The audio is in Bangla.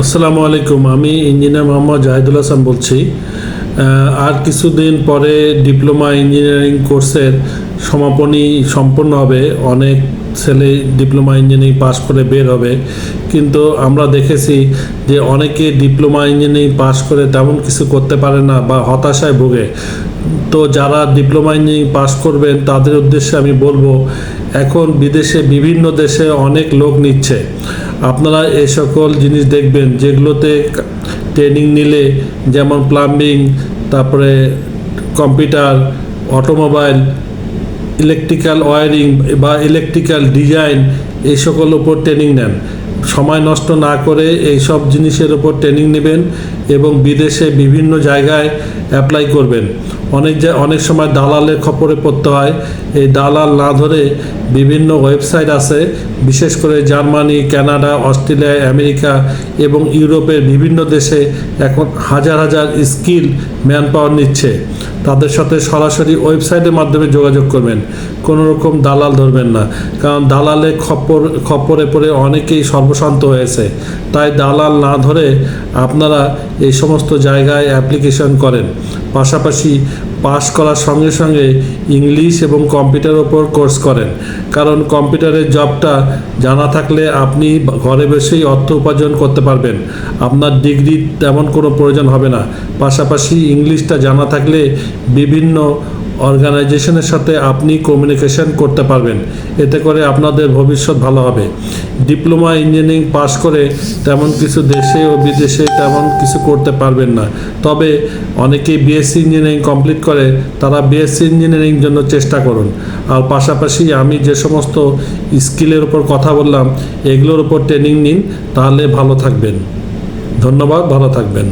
আসসালামু আলাইকুম, আমি ইঞ্জিনিয়ার মোহাম্মদ জাহিদুল হাসান বলছি। আর কিছুদিন পরে ডিপ্লোমা ইঞ্জিনিয়ারিং কোর্সের সমাপনী সম্পন্ন হবে। অনেক ছেলে ডিপ্লোমা ইঞ্জিনিয়ারিং পাশ করে বের হবে। কিন্তু আমরা দেখেছি যে অনেকে ডিপ্লোমা ইঞ্জিনিয়ারিং পাশ করে তেমন কিছু করতে পারে না বা হতাশায় ভোগে। তো যারা ডিপ্লোমা ইঞ্জিনিয়ারিং পাশ করবেন, তাদের উদ্দেশ্যে আমি বলব, এখন বিদেশে বিভিন্ন দেশে অনেক লোক নিচ্ছে। আপনারা এই সকল জিনিস দেখবেন যেগুলোতে ট্রেনিং নিলে যেমন প্লাম্বিং তারপরে কম্পিউটার অটোমোবাইল ইলেকট্রিক্যাল ওয়ারিং বা ইলেকট্রিক্যাল ডিজাইন এই সকল উপর ট্রেনিং নেন। সময় নষ্ট না করে এই সব জিনিসের উপর ট্রেনিং নেবেন। এবং বিদেশে বিভিন্ন জায়গায় অ্যাপ্লাই করবেন। অনেক অনেক সময় দালালের খপরে পড়তে হয়। এই দালাল না ধরে বিভিন্ন ওয়েবসাইট আছে, বিশেষ করে জার্মানি, কানাডা, অস্ট্রেলিয়া, আমেরিকা এবং ইউরোপের বিভিন্ন দেশে এখন হাজার হাজার স্কিল ম্যান পাওয়ার নিচ্ছে, তাদের সাথে সরাসরি ওয়েবসাইটের মাধ্যমে যোগাযোগ করবেন। কোনো রকম দালাল ধরবেন না, কারণ দালালে খপ্পর, খপ্পরে পড়ে অনেকেই সর্বশান্ত হয়েছে। তাই দালাল না ধরে আপনারা এই সমস্ত জায়গায় অ্যাপ্লিকেশন করেন। পাশাপাশি করার সঙ্গে সঙ্গে ইংলিশ এবং কম্পিউটার ওপর কোর্স করেন। কারণ কম্পিউটারের জবটা জানা থাকলে আপনি ঘরে বসেই অর্থ উপার্জন করতে পারবেন। আপনার ডিগ্রির তেমন কোনো প্রয়োজন হবে না। পাশাপাশি ইংলিশটা জানা থাকলে বিভিন্ন অর্গানাইজেশনের সাথে আপনি কমিউনিকেশন করতে পারবেন। এতে করে আপনাদের ভবিষ্যৎ ভালো হবে। ডিপ্লোমা ইঞ্জিনিয়ারিং পাশ করে তেমন কিছু দেশে ও বিদেশে তেমন কিছু করতে পারবেন না। তবে অনেকেই বিএসসি ইঞ্জিনিয়ারিং কমপ্লিট করে, তারা বিএসসি ইঞ্জিনিয়ারিং জন্য চেষ্টা করুন। আর পাশাপাশি আমি যে সমস্ত স্কিলের উপর কথা বললাম, এগুলোর উপর ট্রেনিং নিন, তাহলে ভালো থাকবেন। ধন্যবাদ, ভালো থাকবেন।